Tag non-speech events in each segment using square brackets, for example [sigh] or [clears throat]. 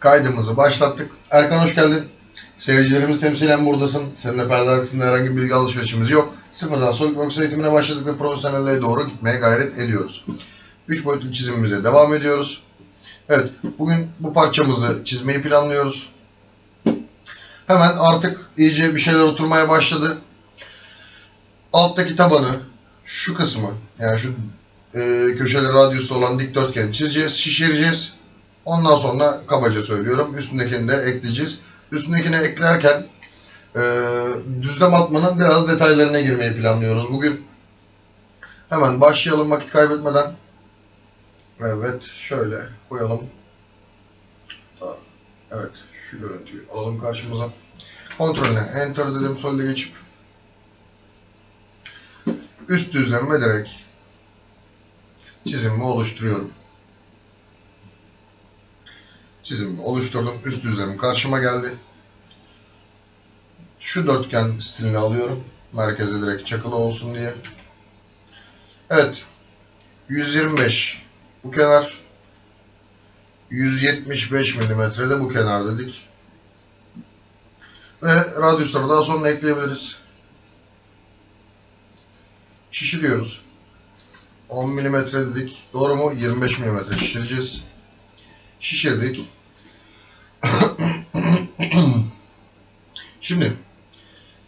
kaydımızı başlattık. Erkan hoş geldin. Seyircilerimiz temsilen buradasın. Seninle perde arkasında herhangi bir bilgi alışverişimiz yok. Sıfırdan SolidWorks eğitimine başladık ve profesyonelliğe doğru gitmeye gayret ediyoruz. 3 boyutlu çizimimize devam ediyoruz. Evet, bugün bu parçamızı çizmeyi planlıyoruz. Hemen artık iyice bir şeyler oturmaya başladı. Alttaki tabanı, şu kısmı, yani şu e, köşeli radyüsü olan dikdörtgeni çizeceğiz, şişireceğiz. Ondan sonra kabaca söylüyorum. Üstündekini de ekleyeceğiz. Üstündekini eklerken e, düzlem atmanın biraz detaylarına girmeyi planlıyoruz bugün. Hemen başlayalım vakit kaybetmeden. Evet, şöyle koyalım. Evet, şu görüntüyü alalım karşımıza. Kontrolüne Enter dedim, solide geçip üst düzleme direkt çizimimi oluşturuyorum. Çizimimi oluşturdum. Üst düzlemim karşıma geldi. Şu dörtgen stilini alıyorum. Merkeze direkt çakılı olsun diye. Evet. 125 bu kenar. 175 milimetre de bu kenar dedik. Ve radyusları daha sonra ekleyebiliriz. Şişiriyoruz. 10 milimetre dedik. Doğru mu? 25 milimetre şişireceğiz. Şişirdik. Şimdi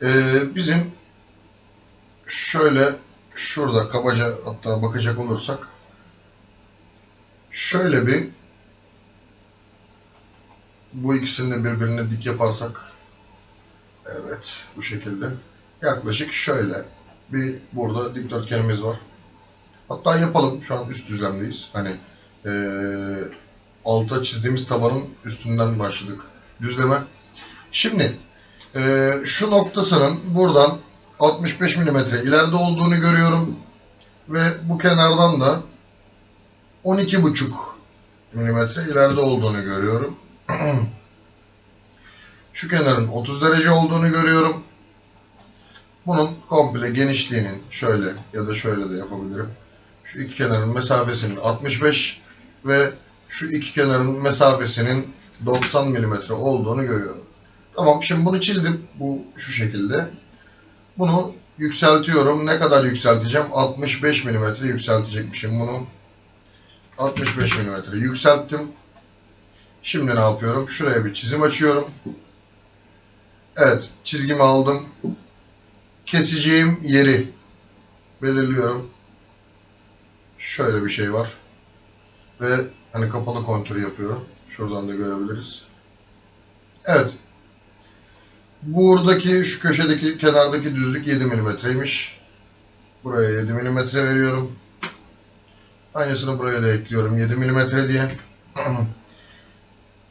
eee, bizim şöyle şurada kabaca hatta bakacak olursak şöyle bir bu ikisini de birbirine dik yaparsak evet bu şekilde yaklaşık şöyle bir burada dikdörtgenimiz var. Hatta yapalım. Şu an üst düzlemdeyiz. Hani eee alta çizdiğimiz tabanın üstünden başladık düzleme. Şimdi eee, şu noktasının buradan 65 mm ileride olduğunu görüyorum. Ve bu kenardan da 12,5 mm ileride olduğunu görüyorum. [clears throat] Şu kenarın 30 derece olduğunu görüyorum. Bunun komple genişliğinin şöyle ya da şöyle de yapabilirim. Şu iki kenarın mesafesinin 65 ve şu iki kenarın mesafesinin 90 mm olduğunu görüyorum. Tamam şimdi bunu çizdim. Bu şu şekilde. Bunu yükseltiyorum. Ne kadar yükselteceğim? 65 mm yükseltecekmişim bunu. 65 mm yükselttim. Şimdi ne yapıyorum? Şuraya bir çizim açıyorum. Evet, çizgimi aldım. Keseceğim yeri belirliyorum. Şöyle bir şey var. Ve hani kapalı kontür yapıyorum. Şuradan da görebiliriz. Evet. Buradaki şu köşedeki kenardaki düzlük 7 milimetreymiş. Buraya 7 milimetre veriyorum. Aynısını buraya da ekliyorum 7 milimetre diye. [clears throat]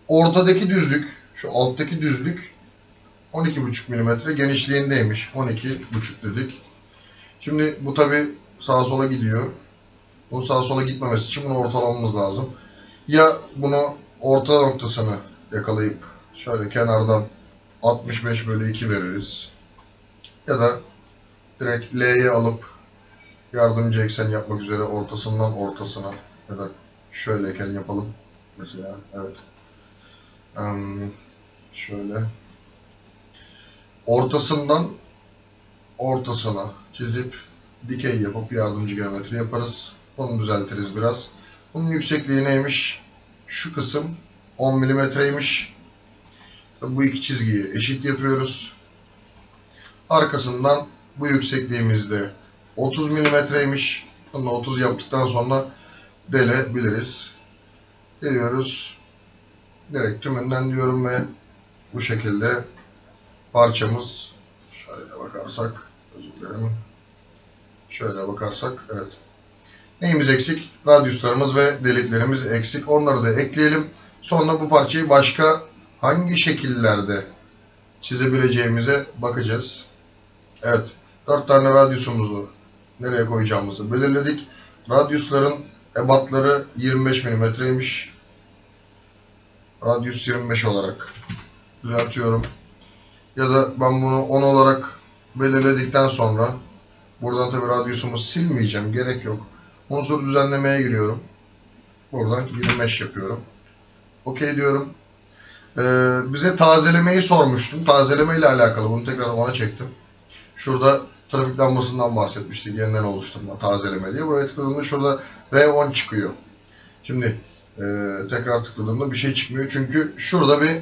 Ortadaki düzlük, şu alttaki düzlük 12,5 milimetre genişliğindeymiş. 12,5 dedik. Şimdi bu tabi sağa sola gidiyor. Bunun sağa sola gitmemesi için bunu ortalamamız lazım. Ya bunu orta noktasını yakalayıp şöyle kenardan 65 bölü 2 veririz. Ya da direkt L'yi alıp yardımcı eksen yapmak üzere ortasından ortasına ya da şöyleyken yapalım. Mesela evet. Em, şöyle ortasından ortasına çizip dikey yapıp yardımcı geometri yaparız. Bunu düzeltiriz biraz. Bunun yüksekliği neymiş? Şu kısım 10 milimetreymiş. Bu iki çizgiyi eşit yapıyoruz. Arkasından bu yüksekliğimiz de 30 milimetreymiş. Bunu 30 yaptıktan sonra delebiliriz. Deliyoruz. Direkt tümünden diyorum ve bu şekilde parçamız şöyle bakarsak özür dilerim. Şöyle bakarsak evet. Neyimiz eksik? Radyuslarımız ve deliklerimiz eksik. Onları da ekleyelim. Sonra bu parçayı başka hangi şekillerde çizebileceğimize bakacağız. Evet. 4 tane radyusumuzu nereye koyacağımızı belirledik. Radyusların ebatları 25 milimetreymiş. Radyus 25 olarak düzeltiyorum. Ya da ben bunu 10 olarak belirledikten sonra buradan tabi radyusumu silmeyeceğim. Gerek yok. Unsur düzenlemeye giriyorum. Buradan 25 yapıyorum. OK diyorum. Ee, bize tazelemeyi sormuştum. Tazeleme ile alakalı bunu tekrar ona çektim. Şurada trafik lambasından bahsetmiştik. Yeniden oluşturma, tazeleme diye. Buraya tıkladığımda şurada R10 çıkıyor. Şimdi e, tekrar tıkladığımda bir şey çıkmıyor. Çünkü şurada bir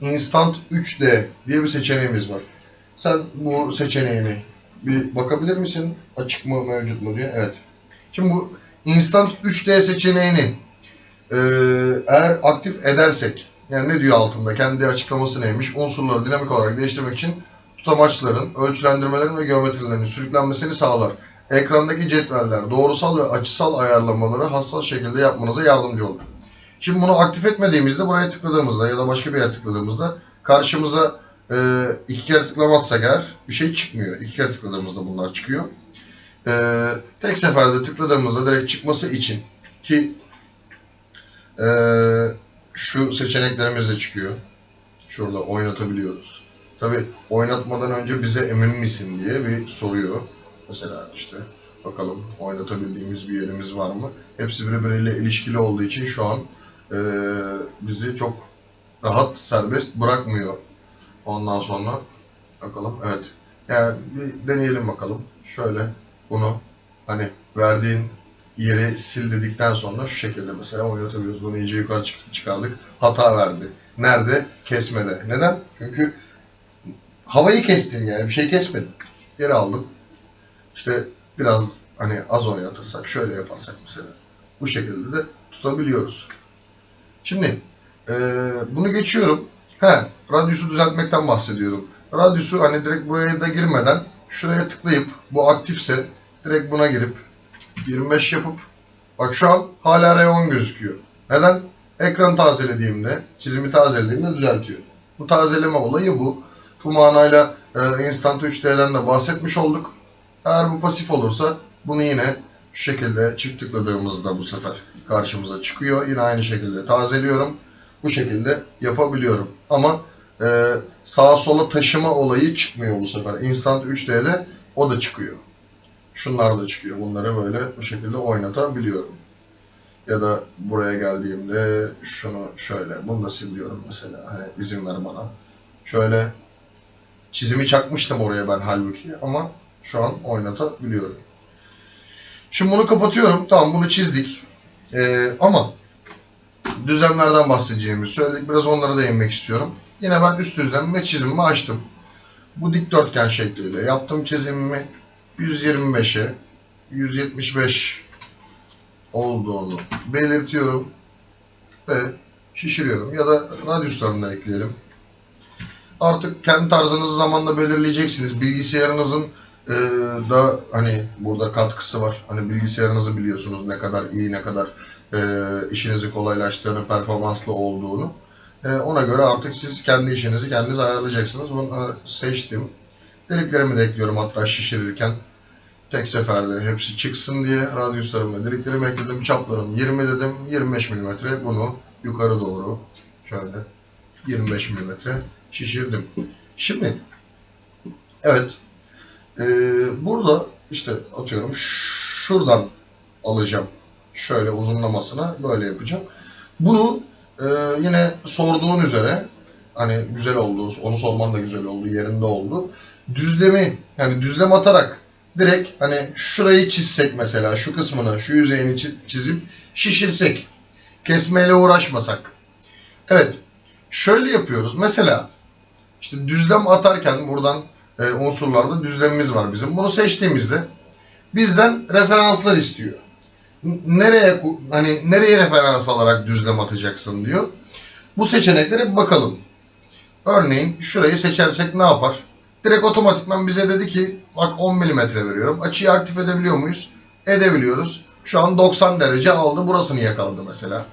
Instant 3D diye bir seçeneğimiz var. Sen bu seçeneğini bir bakabilir misin? Açık mı, mevcut mu diye. Evet. Şimdi bu Instant 3D seçeneğini e, eğer aktif edersek, yani ne diyor altında, kendi açıklaması neymiş? Unsurları dinamik olarak değiştirmek için tutamaçların, ölçülendirmelerin ve geometrilerin sürüklenmesini sağlar. Ekrandaki cetveller doğrusal ve açısal ayarlamaları hassas şekilde yapmanıza yardımcı olur. Şimdi bunu aktif etmediğimizde buraya tıkladığımızda ya da başka bir yere tıkladığımızda karşımıza e, iki kere tıklamazsak eğer bir şey çıkmıyor. İki kere tıkladığımızda bunlar çıkıyor. E, tek seferde tıkladığımızda direkt çıkması için ki e, şu seçeneklerimiz de çıkıyor. Şurada oynatabiliyoruz. Tabi oynatmadan önce bize emin misin diye bir soruyor. Mesela işte bakalım oynatabildiğimiz bir yerimiz var mı? Hepsi birbiriyle ilişkili olduğu için şu an e, bizi çok rahat, serbest bırakmıyor. Ondan sonra bakalım evet. Yani bir deneyelim bakalım. Şöyle bunu hani verdiğin yeri sil dedikten sonra şu şekilde mesela oynatabiliyoruz. Bunu iyice yukarı çık- çıkardık. Hata verdi. Nerede? Kesmede. Neden? Çünkü havayı kestin yani. Bir şey kesmedin. Geri aldım. İşte biraz hani az oynatırsak, şöyle yaparsak mesela. Bu şekilde de tutabiliyoruz. Şimdi eee, bunu geçiyorum. He, radyusu düzeltmekten bahsediyorum. Radyusu hani direkt buraya da girmeden şuraya tıklayıp bu aktifse direkt buna girip 25 yapıp bak şu an hala R10 gözüküyor. Neden? Ekran tazelediğimde, çizimi tazelediğimde düzeltiyor. Bu tazeleme olayı bu. Bu manayla e, Instant 3D'den de bahsetmiş olduk. Eğer bu pasif olursa bunu yine şu şekilde çift tıkladığımızda bu sefer karşımıza çıkıyor. Yine aynı şekilde tazeliyorum. Bu şekilde yapabiliyorum. Ama e, sağa sola taşıma olayı çıkmıyor bu sefer. Instant 3D'de o da çıkıyor. Şunlar da çıkıyor. Bunları böyle bu şekilde oynatabiliyorum. Ya da buraya geldiğimde şunu şöyle, bunu da siliyorum mesela. Hani izin ver bana. Şöyle çizimi çakmıştım oraya ben halbuki ama şu an oynatabiliyorum. Şimdi bunu kapatıyorum. Tamam bunu çizdik. Ee, ama düzlemlerden bahsedeceğimizi söyledik. Biraz onlara değinmek istiyorum. Yine ben üst düzlem ve çizimimi açtım. Bu dikdörtgen şekliyle yaptım çizimimi 125'e 175 olduğunu belirtiyorum ve şişiriyorum ya da radyuslarını da ekleyelim. Artık kendi tarzınızı zamanla belirleyeceksiniz. Bilgisayarınızın e, da hani burada katkısı var. Hani bilgisayarınızı biliyorsunuz ne kadar iyi, ne kadar e, işinizi kolaylaştığını, performanslı olduğunu. E, ona göre artık siz kendi işinizi kendiniz ayarlayacaksınız. Bunu seçtim. Deliklerimi de ekliyorum hatta şişirirken. Tek seferde hepsi çıksın diye radyuslarımla deliklerimi ekledim. Çaplarım 20 dedim. 25 mm bunu yukarı doğru şöyle 25 mm şişirdim. Şimdi evet ee, burada işte atıyorum şuradan alacağım. Şöyle uzunlamasına böyle yapacağım. Bunu e, yine sorduğun üzere hani güzel oldu, onu sorman da güzel oldu, yerinde oldu. Düzlemi yani düzlem atarak direkt hani şurayı çizsek mesela şu kısmını, şu yüzeyini çi- çizip şişirsek, kesmeyle uğraşmasak. Evet, şöyle yapıyoruz. Mesela işte düzlem atarken buradan e, unsurlarda düzlemimiz var bizim. Bunu seçtiğimizde bizden referanslar istiyor. Nereye hani nereye referans alarak düzlem atacaksın diyor. Bu seçeneklere bir bakalım. Örneğin şurayı seçersek ne yapar? Direkt otomatikman bize dedi ki bak 10 mm veriyorum. Açıyı aktif edebiliyor muyuz? Edebiliyoruz. Şu an 90 derece aldı. Burasını yakaladı mesela.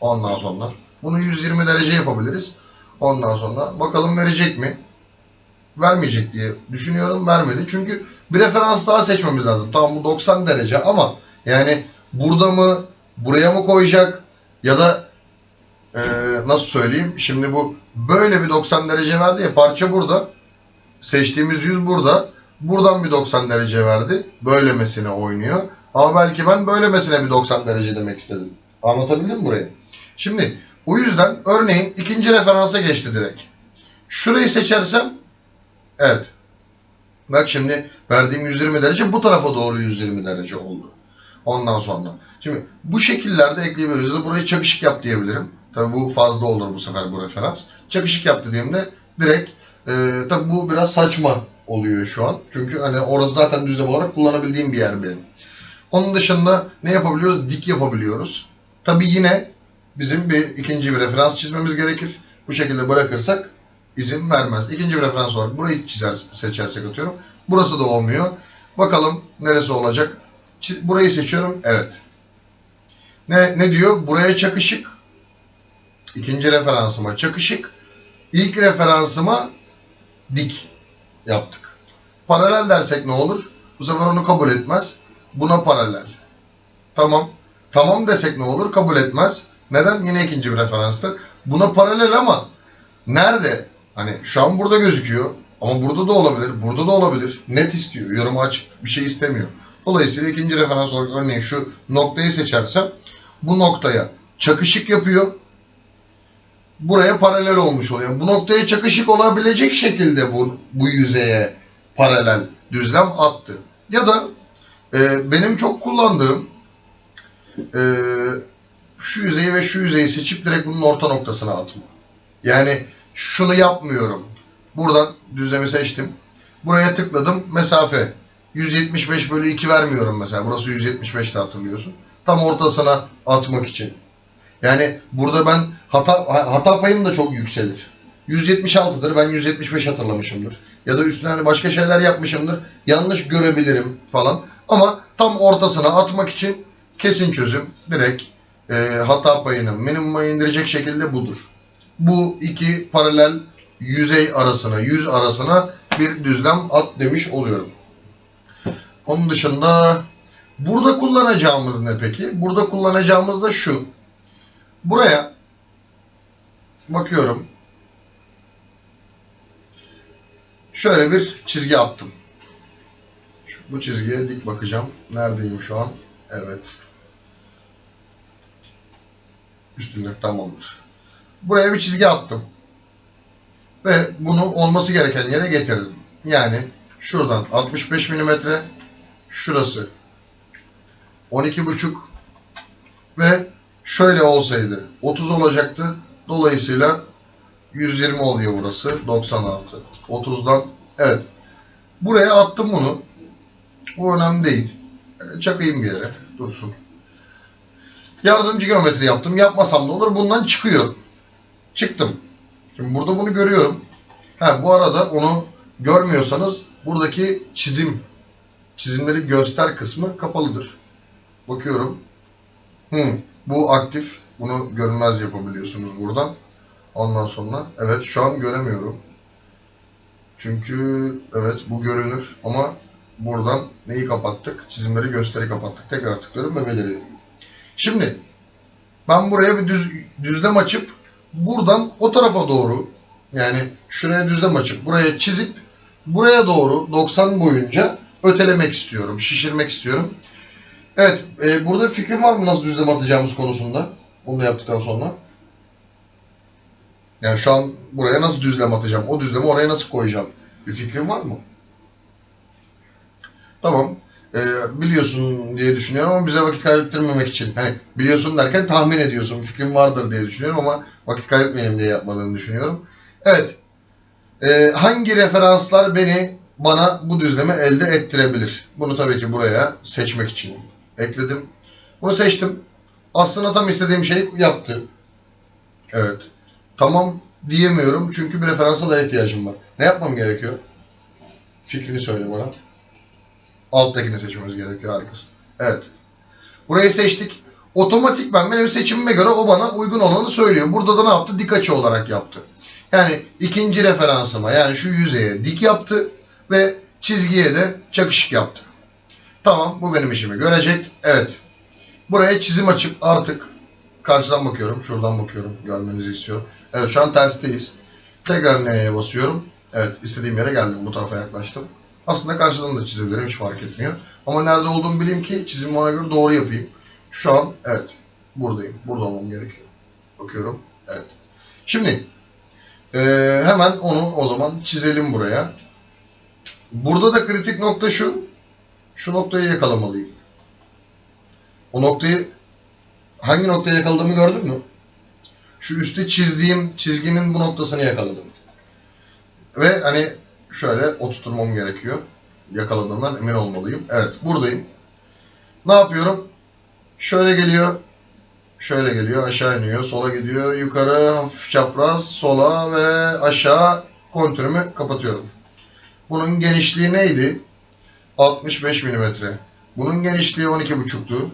Ondan sonra. Bunu 120 derece yapabiliriz. Ondan sonra bakalım verecek mi? Vermeyecek diye düşünüyorum. Vermedi. Çünkü bir referans daha seçmemiz lazım. Tamam bu 90 derece ama yani burada mı buraya mı koyacak ya da eee, nasıl söyleyeyim? Şimdi bu böyle bir 90 derece verdi ya parça burada. Seçtiğimiz yüz burada. Buradan bir 90 derece verdi. Böylemesine oynuyor. Ama belki ben böylemesine bir 90 derece demek istedim. Anlatabildim burayı? Şimdi o yüzden örneğin ikinci referansa geçti direkt. Şurayı seçersem evet. Bak şimdi verdiğim 120 derece bu tarafa doğru 120 derece oldu. Ondan sonra. Şimdi bu şekillerde ekleyebiliriz. Burayı çakışık yap diyebilirim. Tabi bu fazla olur bu sefer bu referans. Çakışık yap dediğimde direkt e, tabi bu biraz saçma oluyor şu an. Çünkü hani orası zaten düzlem olarak kullanabildiğim bir yer benim. Onun dışında ne yapabiliyoruz? Dik yapabiliyoruz. Tabi yine bizim bir ikinci bir referans çizmemiz gerekir. Bu şekilde bırakırsak izin vermez. İkinci bir referans olarak burayı çizer, seçersek atıyorum. Burası da olmuyor. Bakalım neresi olacak? Burayı seçiyorum. Evet. Ne, ne diyor? Buraya çakışık. İkinci referansıma çakışık. İlk referansıma dik yaptık. Paralel dersek ne olur? Bu sefer onu kabul etmez. Buna paralel. Tamam. Tamam desek ne olur? Kabul etmez. Neden? Yine ikinci bir referanstır. Buna paralel ama nerede? Hani şu an burada gözüküyor. Ama burada da olabilir. Burada da olabilir. Net istiyor. Yoruma açık bir şey istemiyor. Dolayısıyla ikinci referans olarak örneğin şu noktayı seçersem bu noktaya çakışık yapıyor. Buraya paralel olmuş oluyor. Bu noktaya çakışık olabilecek şekilde bu, bu yüzeye paralel düzlem attı. Ya da e, benim çok kullandığım e, şu yüzeyi ve şu yüzeyi seçip direkt bunun orta noktasına atma. Yani şunu yapmıyorum. Buradan düzlemi seçtim. Buraya tıkladım. Mesafe 175 bölü 2 vermiyorum mesela. Burası 175 de hatırlıyorsun. Tam ortasına atmak için. Yani burada ben hata hata payım da çok yükselir. 176'dır. Ben 175 hatırlamışımdır. Ya da üstüne hani başka şeyler yapmışımdır. Yanlış görebilirim falan. Ama tam ortasına atmak için kesin çözüm direkt e, hata payını minimuma indirecek şekilde budur. Bu iki paralel yüzey arasına, yüz arasına bir düzlem at demiş oluyorum. Onun dışında burada kullanacağımız ne peki? Burada kullanacağımız da şu. Buraya bakıyorum. Şöyle bir çizgi attım. Şu- Bu çizgiye dik bakacağım. Neredeyim şu an? Evet. Üstünde tamamdır. Buraya bir çizgi attım. Ve bunu olması gereken yere getirdim. Yani şuradan 65 milimetre şurası 12,5 ve şöyle olsaydı 30 olacaktı. Dolayısıyla 120 oluyor burası. 96. 30'dan evet. Buraya attım bunu. Bu önemli değil. E, Çakayım bir yere. Dursun. Yardımcı geometri yaptım. Yapmasam da olur. Bundan çıkıyor. Çıktım. Şimdi burada bunu görüyorum. Ha, bu arada onu görmüyorsanız buradaki çizim çizimleri göster kısmı kapalıdır. Bakıyorum. Hmm, bu aktif. Bunu görünmez yapabiliyorsunuz buradan. Ondan sonra evet şu an göremiyorum. Çünkü evet bu görünür ama buradan neyi kapattık? Çizimleri gösteri kapattık. Tekrar tıklıyorum ve belirliyorum. Şimdi ben buraya bir düz, düzlem açıp buradan o tarafa doğru yani şuraya düzlem açıp buraya çizip buraya doğru 90 boyunca ötelemek istiyorum, şişirmek istiyorum. Evet, e, burada bir fikrin var mı nasıl düzlem atacağımız konusunda? Bunu yaptıktan sonra. Yani şu an buraya nasıl düzlem atacağım? O düzlemi oraya nasıl koyacağım? Bir fikrin var mı? Tamam. E, biliyorsun diye düşünüyorum ama bize vakit kaybettirmemek için. Hani biliyorsun derken tahmin ediyorsun. Fikrin vardır diye düşünüyorum ama vakit kaybetmeyelim diye yapmadığını düşünüyorum. Evet. E, hangi referanslar beni bana bu düzlemi elde ettirebilir? Bunu tabii ki buraya seçmek için ekledim. Bunu seçtim. Aslında tam istediğim şeyi yaptı. Evet. Tamam diyemiyorum çünkü bir referansa da ihtiyacım var. Ne yapmam gerekiyor? Fikrini söyle bana. Alttakini seçmemiz gerekiyor harikasın. Evet. Burayı seçtik. Otomatik ben benim seçimime göre o bana uygun olanı söylüyor. Burada da ne yaptı? Dik açı olarak yaptı. Yani ikinci referansıma yani şu yüzeye dik yaptı ve çizgiye de çakışık yaptı. Tamam bu benim işimi görecek. Evet. Buraya çizim açıp artık karşıdan bakıyorum. Şuradan bakıyorum. Görmenizi istiyorum. Evet şu an tersteyiz. Tekrar neye basıyorum. Evet istediğim yere geldim. Bu tarafa yaklaştım. Aslında karşıdan da çizebilirim. Hiç fark etmiyor. Ama nerede olduğumu bileyim ki çizimi ona göre doğru yapayım. Şu an evet buradayım. Burada olmam gerekiyor. Bakıyorum. Evet. Şimdi eee, hemen onu o zaman çizelim buraya. Burada da kritik nokta şu. Şu noktayı yakalamalıyım. O noktayı hangi noktayı yakaladığımı gördün mü? Şu üstte çizdiğim çizginin bu noktasını yakaladım. Ve hani şöyle oturtmam gerekiyor. Yakaladığımdan emin olmalıyım. Evet buradayım. Ne yapıyorum? Şöyle geliyor. Şöyle geliyor. Aşağı iniyor. Sola gidiyor. Yukarı hafif çapraz. Sola ve aşağı kontürümü kapatıyorum. Bunun genişliği neydi? 65 milimetre. Bunun genişliği 12,5'tu.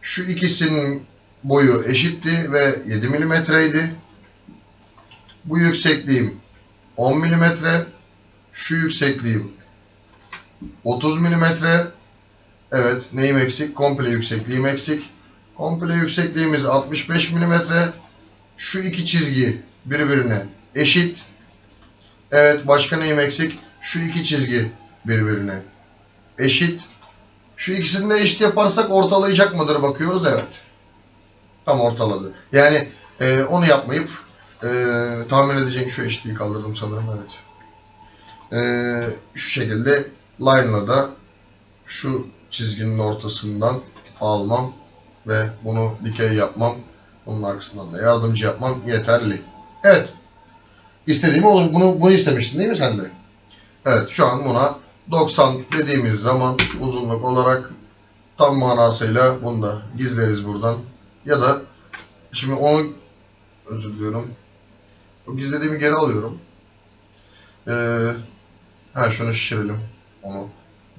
Şu ikisinin boyu eşitti ve 7 milimetreydi. Bu yüksekliğim 10 milimetre. Şu yüksekliğim 30 milimetre. Evet, neyim eksik? Komple yüksekliğim eksik. Komple yüksekliğimiz 65 milimetre. Şu iki çizgi birbirine eşit. Evet, başka neyim eksik? Şu iki çizgi birbirine eşit. Şu ikisini de eşit yaparsak ortalayacak mıdır bakıyoruz. Evet. Tam ortaladı. Yani e, onu yapmayıp e, tahmin edecek şu eşitliği kaldırdım sanırım. Evet. E, şu şekilde line'la da şu çizginin ortasından almam ve bunu dikey yapmam. Bunun arkasından da yardımcı yapmam yeterli. Evet. İstediğimi olur. Bunu, bunu istemiştin değil mi sen de? Evet. Şu an buna 90 dediğimiz zaman uzunluk olarak tam manasıyla bunu da gizleriz buradan. Ya da şimdi onu özür diliyorum. O gizlediğimi geri alıyorum. Ee, ha şunu şişirelim. Onu.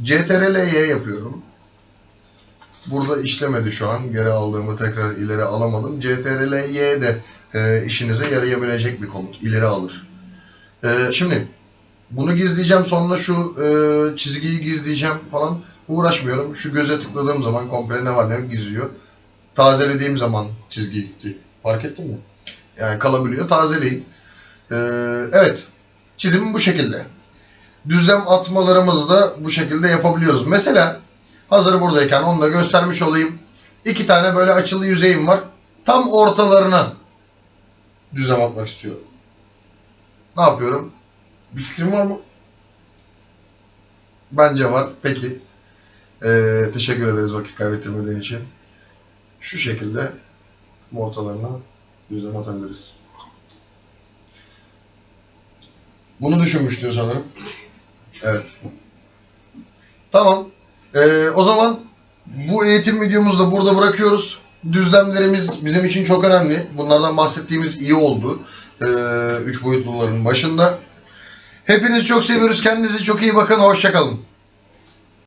CTRL-Y yapıyorum. Burada işlemedi şu an. Geri aldığımı tekrar ileri alamadım. CTRL-Y de e, işinize yarayabilecek bir komut. İleri alır. E, şimdi bunu gizleyeceğim. Sonra şu e, çizgiyi gizleyeceğim falan. Uğraşmıyorum. Şu göze tıkladığım zaman komple ne var ne gizliyor. Tazelediğim zaman çizgi gitti. Fark ettin mi? Yani kalabiliyor. Tazeleyin. E, evet. Çizimim bu şekilde. Düzlem atmalarımızı da bu şekilde yapabiliyoruz. Mesela hazır buradayken onu da göstermiş olayım. İki tane böyle açılı yüzeyim var. Tam ortalarına düzlem atmak istiyorum. Ne yapıyorum? Bir fikrin var mı? Bence var. Peki. Ee, teşekkür ederiz vakit kaybettirmediğin için. Şu şekilde ortalarına düzlem atabiliriz. Bunu düşünmüştün sanırım. Evet. Tamam. Ee, o zaman bu eğitim videomuzu da burada bırakıyoruz. Düzlemlerimiz bizim için çok önemli. Bunlardan bahsettiğimiz iyi oldu. Ee, üç boyutluların başında. Hepinizi çok seviyoruz. Kendinize çok iyi bakın. Hoşçakalın.